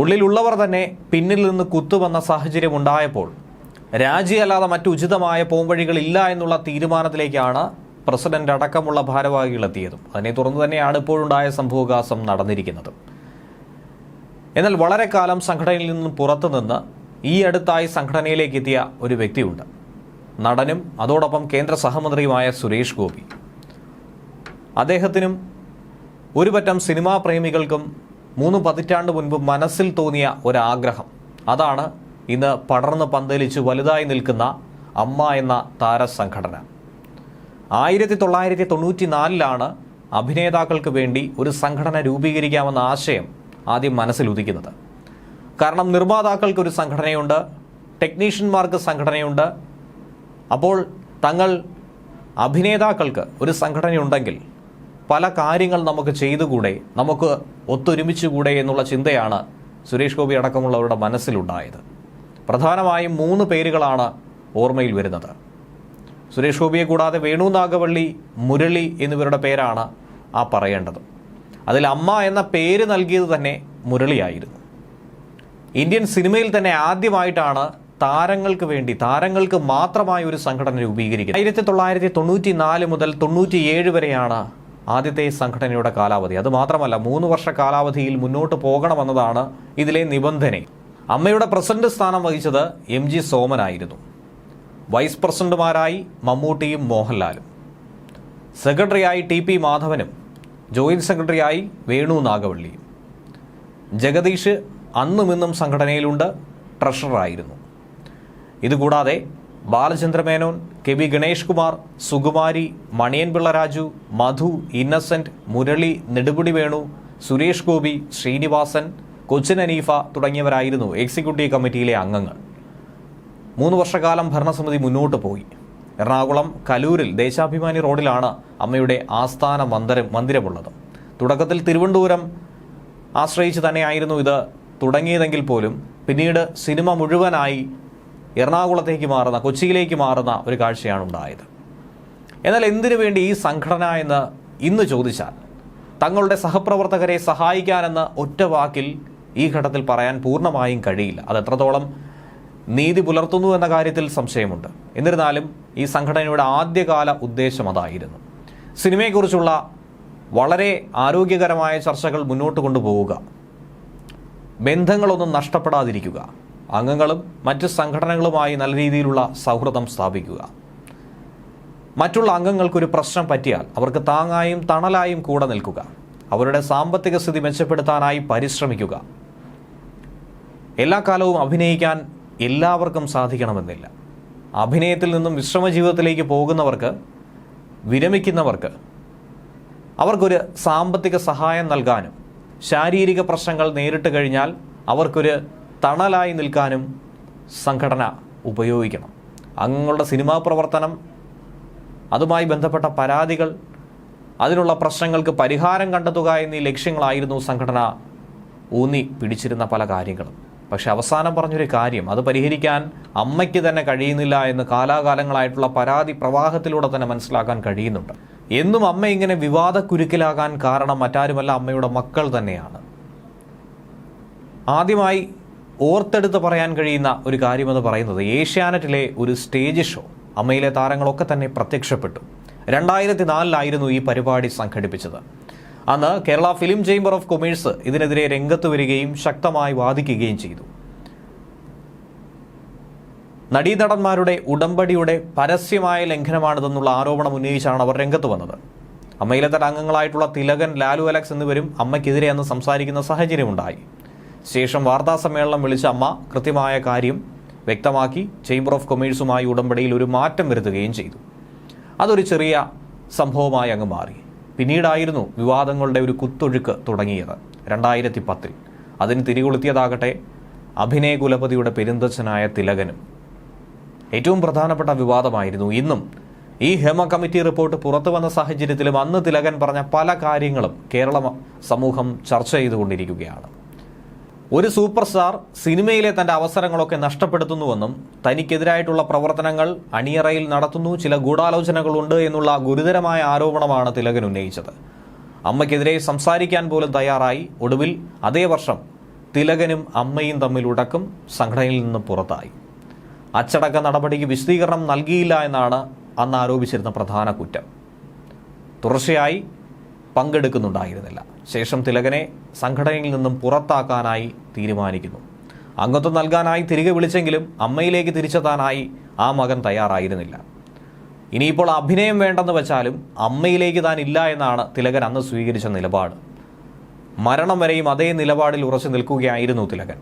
ഉള്ളിലുള്ളവർ തന്നെ പിന്നിൽ നിന്ന് കുത്തുവന്ന സാഹചര്യം ഉണ്ടായപ്പോൾ രാജിയല്ലാതെ മറ്റു ഉചിതമായ പോംവഴികളില്ല എന്നുള്ള തീരുമാനത്തിലേക്കാണ് പ്രസിഡന്റ് അടക്കമുള്ള ഭാരവാഹികൾ എത്തിയതും. അതിനെ തുടർന്ന് തന്നെയാണ് ഇപ്പോഴുണ്ടായ സംഭവകാസം നടന്നിരിക്കുന്നത്. എന്നാൽ വളരെ കാലം സംഘടനയിൽ നിന്നും പുറത്തുനിന്ന് ഈ അടുത്തായി സംഘടനയിലേക്ക് എത്തിയ ഒരു വ്യക്തിയുണ്ട്. നടനും അതോടൊപ്പം കേന്ദ്ര സഹമന്ത്രിയുമായ സുരേഷ് ഗോപി. അദ്ദേഹത്തിനും ഒരുപറ്റം സിനിമാ പ്രേമികൾക്കും മൂന്ന് പതിറ്റാണ്ട് മുൻപ് മനസ്സിൽ തോന്നിയ ഒരാഗ്രഹം. അതാണ് ഇന്ന് പടർന്ന് പന്തലിച്ച് വലുതായി നിൽക്കുന്ന അമ്മ എന്ന താരസംഘടന. ആയിരത്തി തൊള്ളായിരത്തി തൊണ്ണൂറ്റി നാലിലാണ് അഭിനേതാക്കൾക്ക് വേണ്ടി ഒരു സംഘടന രൂപീകരിക്കാമെന്ന ആശയം ആദ്യം മനസ്സിൽ ഉദിക്കുന്നത് കാരണം നിർമ്മാതാക്കൾക്ക് ഒരു സംഘടനയുണ്ട് ടെക്നീഷ്യന്മാർക്ക് സംഘടനയുണ്ട്. അപ്പോൾ തങ്ങൾ അഭിനേതാക്കൾക്ക് ഒരു സംഘടനയുണ്ടെങ്കിൽ പല കാര്യങ്ങൾ നമുക്ക് ചെയ്തുകൂടെ? നമുക്ക് ഒത്തൊരുമിച്ചുകൂടെ എന്നുള്ള ചിന്തയാണ് സുരേഷ് ഗോപി അടക്കമുള്ളവരുടെ മനസ്സിലുണ്ടായത്. പ്രധാനമായും മൂന്ന് പേരുകളാണ് ഓർമ്മയിൽ വരുന്നത്. സുരേഷ് ഗോപിയെ കൂടാതെ വേണു നാഗവള്ളി മുരളി എന്നിവരുടെ പേരാണ് ആ പറയേണ്ടത്. അതിൽ അമ്മ എന്ന പേര് നൽകിയത് തന്നെ മുരളിയായിരുന്നു. ഇന്ത്യൻ സിനിമയിൽ തന്നെ ആദ്യമായിട്ടാണ് താരങ്ങൾക്ക് വേണ്ടി താരങ്ങൾക്ക് മാത്രമായ ഒരു സംഘടന രൂപീകരിക്കുന്നത്. ആയിരത്തി തൊള്ളായിരത്തി തൊണ്ണൂറ്റി നാല് മുതൽ തൊണ്ണൂറ്റിയേഴ് വരെയാണ് ആദ്യത്തെ സംഘടനയുടെ കാലാവധി. അതുമാത്രമല്ല മൂന്ന് വർഷ കാലാവധിയിൽ മുന്നോട്ട് പോകണമെന്നതാണ് ഇതിലെ നിബന്ധന. അമ്മയുടെ പ്രസിഡന്റ് സ്ഥാനം വഹിച്ചത് എം ജി സോമനായിരുന്നു. വൈസ് പ്രസിഡന്റുമാരായി മമ്മൂട്ടിയും മോഹൻലാലും. സെക്രട്ടറിയായി ടി പി മാധവനും. ജോയിന്റ് സെക്രട്ടറിയായി വേണു നാഗവള്ളിയും. ജഗദീഷ് അന്നുമിന്നും സംഘടനയിലുണ്ട് ട്രഷററായിരുന്നു. ഇതുകൂടാതെ ബാലചന്ദ്രമേനോൻ കെ വി ഗണേഷ് കുമാർ സുകുമാരി മണിയൻ പിള്ള രാജു മധു ഇന്നസെന്റ് മുരളി നെടുപുടി വേണു സുരേഷ് ഗോപി ശ്രീനിവാസൻ കൊച്ചിൻ അനീഫ തുടങ്ങിയവരായിരുന്നു എക്സിക്യൂട്ടീവ് കമ്മിറ്റിയിലെ അംഗങ്ങൾ. മൂന്ന് വർഷക്കാലം ഭരണസമിതി മുന്നോട്ട് പോയി. എറണാകുളം കലൂരിൽ ദേശാഭിമാനി റോഡിലാണ് അമ്മയുടെ ആസ്ഥാന മന്ദിരം മന്ദിരമുള്ളത്. തുടക്കത്തിൽ തിരുവനന്തപുരം ആശ്രയിച്ച് തന്നെയായിരുന്നു ഇത് തുടങ്ങിയതെങ്കിൽ പോലും പിന്നീട് സിനിമ മുഴുവനായി എറണാകുളത്തേക്ക് മാറുന്ന കൊച്ചിയിലേക്ക് മാറുന്ന ഒരു കാഴ്ചയാണ് ഉണ്ടായത്. എന്നാൽ എന്തിനു വേണ്ടി ഈ സംഘടന എന്ന് ഇന്ന് ചോദിച്ചാൽ തങ്ങളുടെ സഹപ്രവർത്തകരെ സഹായിക്കാനെന്ന് ഒറ്റ വാക്കിൽ ഈ ഘട്ടത്തിൽ പറയാൻ പൂർണമായും കഴിയില്ല. അത് എത്രത്തോളം നീതി പുലർത്തുന്നു എന്ന കാര്യത്തിൽ സംശയമുണ്ട്. എന്നിരുന്നാലും ഈ സംഘടനയുടെ ആദ്യകാല ഉദ്ദേശം അതായിരുന്നു. സിനിമയെക്കുറിച്ചുള്ള വളരെ ആരോഗ്യകരമായ ചർച്ചകൾ മുന്നോട്ട് കൊണ്ടുപോവുക. ബന്ധങ്ങളൊന്നും നഷ്ടപ്പെടാതിരിക്കുക. അംഗങ്ങളും മറ്റ് സംഘടനകളുമായി നല്ല രീതിയിലുള്ള സൗഹൃദം സ്ഥാപിക്കുക. മറ്റുള്ള അംഗങ്ങൾക്കൊരു പ്രശ്നം പറ്റിയാൽ അവർക്ക് താങ്ങായും തണലായും കൂടെ നിൽക്കുക. അവരുടെ സാമ്പത്തിക സ്ഥിതി മെച്ചപ്പെടുത്താനായി പരിശ്രമിക്കുക. എല്ലാ കാലവും അഭിനയിക്കാൻ എല്ലാവർക്കും സാധിക്കണമെന്നില്ല. അഭിനയത്തിൽ നിന്നും വിശ്രമ ജീവിതത്തിലേക്ക് പോകുന്നവർക്ക് വിരമിക്കുന്നവർക്ക് അവർക്കൊരു സാമ്പത്തിക സഹായം നൽകാനും ശാരീരിക പ്രശ്നങ്ങൾ നേരിട്ട് കഴിഞ്ഞാൽ അവർക്കൊരു തണലായി നിൽക്കാനും സംഘടന ഉപയോഗിക്കണം. അംഗങ്ങളുടെ സിനിമാ പ്രവർത്തനം അതുമായി ബന്ധപ്പെട്ട പരാതികൾ അതിനുള്ള പ്രശ്നങ്ങൾക്ക് പരിഹാരം കണ്ടെത്തുക എന്നീ ലക്ഷ്യങ്ങളായിരുന്നു സംഘടന ഊന്നി പിടിച്ചിരുന്ന പല കാര്യങ്ങളും. പക്ഷെ അവസാനം പറഞ്ഞൊരു കാര്യം അത് പരിഹരിക്കാൻ അമ്മയ്ക്ക് തന്നെ കഴിയുന്നില്ല എന്ന് കാലാകാലങ്ങളായിട്ടുള്ള പരാതി പ്രവാഹത്തിലൂടെ തന്നെ മനസ്സിലാക്കാൻ കഴിയുന്നുണ്ട്. എന്നും അമ്മ ഇങ്ങനെ വിവാദ കുരുക്കിലാകാൻ കാരണം മറ്റാരുമല്ല അമ്മയുടെ മക്കൾ തന്നെയാണ്. ആദ്യമായി ഓർത്തെടുത്ത് പറയാൻ കഴിയുന്ന ഒരു കാര്യമെന്ന് പറയുന്നത് ഏഷ്യാനെറ്റിലെ ഒരു സ്റ്റേജ് ഷോ. അമ്മയിലെ താരങ്ങളൊക്കെ തന്നെ പ്രത്യക്ഷപ്പെട്ടു. രണ്ടായിരത്തി നാലിലായിരുന്നു ഈ പരിപാടി സംഘടിപ്പിച്ചത്. അന്ന് Kerala film chamber of commerce ഇതിനെതിരെ രംഗത്ത് വരികയും ശക്തമായി വാദിക്കുകയും ചെയ്തു. നടീനടന്മാരുടെ ഉടമ്പടിയുടെ പരസ്യമായ ലംഘനമാണിതെന്നുള്ള ആരോപണം ഉന്നയിച്ചാണ് അവർ രംഗത്ത് വന്നത്. അമ്മയിലെ തന്നെ അംഗങ്ങളായിട്ടുള്ള തിലകൻ ലാലു അലക്സ് എന്നിവരും അമ്മയ്ക്കെതിരെ അന്ന് സംസാരിക്കുന്ന സാഹചര്യമുണ്ടായി. ശേഷം വാർത്താസമ്മേളനം വിളിച്ച അമ്മ കൃത്യമായ കാര്യം വ്യക്തമാക്കി ചേംബർ ഓഫ് കൊമേഴ്സുമായി ഉടമ്പടിയിൽ ഒരു മാറ്റം വരുത്തുകയും ചെയ്തു. അതൊരു ചെറിയ സംഭവമായി അങ്ങ് മാറി. പിന്നീടായിരുന്നു വിവാദങ്ങളുടെ ഒരു കുത്തൊഴുക്ക് തുടങ്ങിയത് രണ്ടായിരത്തി പത്തിൽ അതിന് തിരികൊളുത്തിയതാകട്ടെ അഭിനയ കുലപതിയുടെ പെരുന്തച്ഛനായ തിലകനും. ഏറ്റവും പ്രധാനപ്പെട്ട വിവാദമായിരുന്നു ഇന്നും. ഈ ഹേമ കമ്മിറ്റി റിപ്പോർട്ട് പുറത്തു വന്ന സാഹചര്യത്തിലും അന്ന് തിലകൻ പറഞ്ഞ പല കാര്യങ്ങളും കേരള സമൂഹം ചർച്ച ചെയ്തുകൊണ്ടിരിക്കുകയാണ്. ഒരു സൂപ്പർ സ്റ്റാർ സിനിമയിലെ തന്റെ അവസരങ്ങളൊക്കെ നഷ്ടപ്പെടുത്തുന്നുവെന്നും തനിക്കെതിരായിട്ടുള്ള പ്രവർത്തനങ്ങൾ അണിയറയിൽ നടത്തുന്നു ചില ഗൂഢാലോചനകളുണ്ട് എന്നുള്ള ഗുരുതരമായ ആരോപണമാണ് തിലകൻ ഉന്നയിച്ചത്. അമ്മയ്ക്കെതിരെ സംസാരിക്കാൻ പോലും തയ്യാറായി. ഒടുവിൽ അതേ വർഷം തിലകനും അമ്മയും തമ്മിൽ ഉടക്കം സംഘടനയിൽ നിന്ന് പുറത്തായി. അച്ചടക്ക നടപടിക്ക് വിശദീകരണം നൽകിയില്ല എന്നാണ് അന്ന് ആരോപിച്ചിരുന്ന പ്രധാന കുറ്റം. തുടർച്ചയായി പങ്കെടുക്കുന്നുണ്ടായിരുന്നില്ല. ശേഷം തിലകനെ സംഘടനയിൽ നിന്നും പുറത്താക്കാനായി തീരുമാനിക്കുന്നു. അംഗത്വം നൽകാനായി തിരികെ വിളിച്ചെങ്കിലും അമ്മയിലേക്ക് തിരിച്ചെത്താനായി ആ മകൻ തയ്യാറായിരുന്നില്ല. ഇനിയിപ്പോൾ അഭിനയം വേണ്ടെന്ന് വെച്ചാലും അമ്മയിലേക്ക് താൻ ഇല്ല എന്നാണ് തിലകൻ അന്ന് സ്വീകരിച്ച നിലപാട്. മരണം വരെയും അതേ നിലപാടിൽ ഉറച്ചു നിൽക്കുകയായിരുന്നു തിലകൻ.